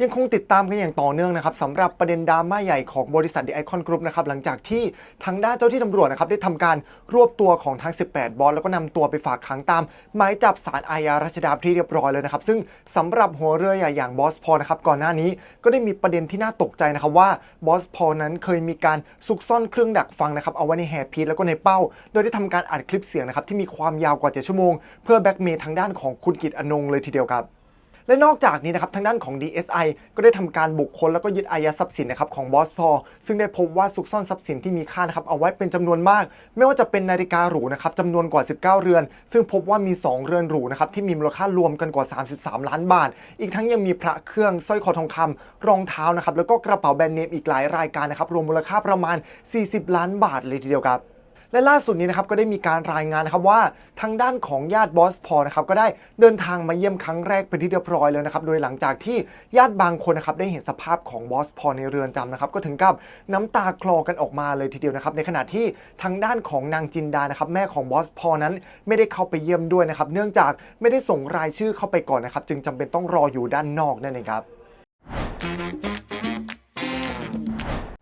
ยังคงติดตามกันอย่างต่อเนื่องนะครับสำหรับประเด็นดราม่าใหญ่ของบริษัท The Icon Group นะครับหลังจากที่ทางด้านเจ้าที่ตำรวจนะครับได้ทำการรวบตัวของทั้ง 18 บอสแล้วก็นำตัวไปฝากขังตามหมายจับสารอาญารัชดาที่เรียบร้อยเลยนะครับซึ่งสำหรับหัวเรือใหญ่อย่างบอสพอนะครับก่อนหน้านี้ก็ได้มีประเด็นที่น่าตกใจนะครับว่าบอสพอนั้นเคยมีการซุกซ่อนเครื่องดักฟังนะครับเอาไว้ในแฮร์พีทแล้วก็ในเป้า โดยได้ทำการอัดคลิปเสียงนะครับที่มีความยาวกว่า7ชั่วโมง เพื่อแบ็กเมย์ทางด้านของคุณกิตอนงเลยทีเดียวครับ และนอกจากนี้นะครับทางด้านของ DSI ก็ได้ทำการบุกค้นแล้วก็ยึดอายัดทรัพย์สินนะครับของบอสพอซึ่งได้พบว่าซุกซ่อนทรัพย์สินที่มีค่านะครับเอาไว้เป็นจำนวนมาก ไม่ว่าจะเป็นนาฬิกาหรูนะครับจำนวนกว่า 19 เรือน ซึ่งพบว่ามี 2 เรือนหรูนะครับที่มีมูลค่ารวมกันกว่า 33 ล้านบาท อีกทั้งยังมีพระเครื่องสร้อยคอทองคำรองเท้านะครับแล้วก็กระเป๋าแบรนด์เนมอีกหลายรายการนะครับรวมมูลค่าประมาณ 40 ล้านบาทเลยทีเดียวครับ และล่าสุดนี้นะครับก็ได้มีการรายงานนะครับว่าทางด้านของญาติบอสพอนะครับก็ได้เดินทางมาเยี่ยมครั้งแรกเป็นที่เรียบร้อยแล้วนะครับโดยหลังจากที่ญาติบางคนนะครับได้เห็นสภาพของบอสพอในเรือนจำนะครับก็ถึงกับน้ำตาคลอกันออกมาเลยทีเดียวนะครับในขณะที่ทางด้านของนางจินดานะครับแม่ของบอสพอนั้นไม่ได้เข้าไปเยี่ยมด้วยนะครับเนื่องจากไม่ได้ส่งรายชื่อเข้าไปก่อนนะครับจึงจำเป็นต้องรออยู่ด้านนอกนั่นเองครับ